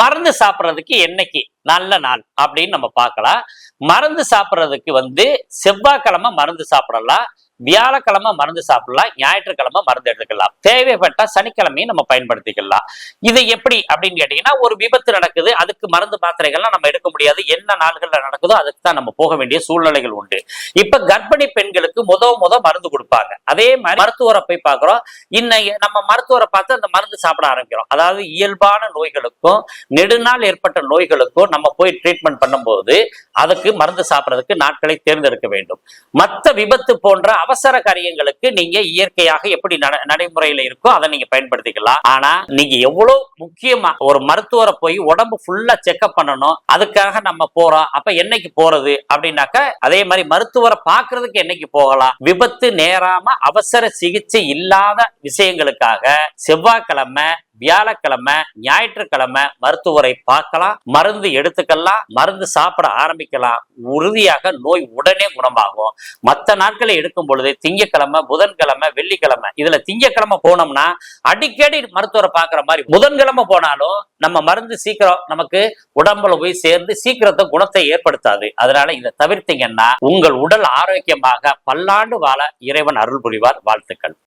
மருந்து சாப்பிட்றதுக்கு என்னைக்கு? நல்ல நாள். அப்படின்னு நம்ம பார்க்கலாம். மருந்து சாப்பிட்றதுக்கு வந்து செவ்வாய்க்கிழமை மருந்து சாப்பிடலாம். வியாழக்கிழமை மருந்து சாப்பிடலாம். ஞாயிற்றுக்கிழமை மருந்து எடுத்துக்கலாம். தேவைப்பட்டா சனிக்கிழமையும் நம்ம பயன்படுத்திக்கலாம். இது எப்படி அப்படின்னு கேட்டீங்கன்னா ஒரு விபத்து நடக்குது அதுக்கு மருந்து மாத்திரைகள்லாம் நம்ம எடுக்க முடியாது. என்ன நாள்கள்ல நடக்குதோ அதுக்கு தான் நம்ம போக வேண்டிய சூழ்நிலைகள் உண்டு. இப்ப கர்ப்பிணி பெண்களுக்கு முத முத மருந்து கொடுப்பாங்க. அதே மாதிரி மருத்துவரை போய் பார்க்கிறோம். இன்னைக்கு நம்ம மருத்துவரை பார்த்து அந்த மருந்து சாப்பிட ஆரம்பிக்கிறோம். அதாவது இயல்பான நோய்களுக்கும் நெடுநாள் ஏற்பட்ட நோய்களுக்கும் நம்ம போய் ட்ரீட்மெண்ட் பண்ணும்போது அதுக்கு மருந்து சாப்பிட்றதுக்கு நாட்களை தேர்ந்தெடுக்க வேண்டும். மற்ற விபத்து போன்ற அவசர காரியங்களுக்கு நீங்க இயற்கையாக எப்படி நட நடைமுறையில இருக்கோ அதை நீங்க பயன்படுத்திக்கலாம். ஆனா நீங்க எவ்வளவு முக்கியமா ஒரு மருத்துவரை போய் உடம்பு ஃபுல்லா செக்அப் பண்ணணும்? அதுக்காக நம்ம போறோம். அப்ப என்னைக்கு போறது? அப்படின்னாக்க அதே மாதிரி மருத்துவரை பாக்குறதுக்கு என்னைக்கு போகலாம்? விபத்து நேராம அவசர சிகிச்சை இல்லாத விஷயங்களுக்காக செவ்வாய்க்கிழமை வியாழக்கிழமை ஞாயிற்றுக்கிழமை மருத்துவரை பார்க்கலாம் மருந்து எடுத்துக்கலாம் மருந்து சாப்பிட ஆரம்பிக்கலாம். உறுதியாக நோய் உடனே குணமாகும். மற்ற நாட்களை எடுக்கும் பொழுது திங்கக்கிழமை புதன்கிழமை வெள்ளிக்கிழமை இதுல திங்கக்கிழமை போனோம்னா அடிக்கடி மருத்துவரை பார்க்குற மாதிரி புதன்கிழமை போனாலும் நம்ம மருந்து சீக்கிரம் நமக்கு உடம்புல போய் சேர்ந்து சீக்கிரத்தை குணத்தை ஏற்படுத்தாது. அதனால இதை தவிர்த்தீங்கன்னா உங்கள் உடல் ஆரோக்கியமாக பல்லாண்டு வாழ இறைவன் அருள் புரிவார். வாழ்த்துக்கள்.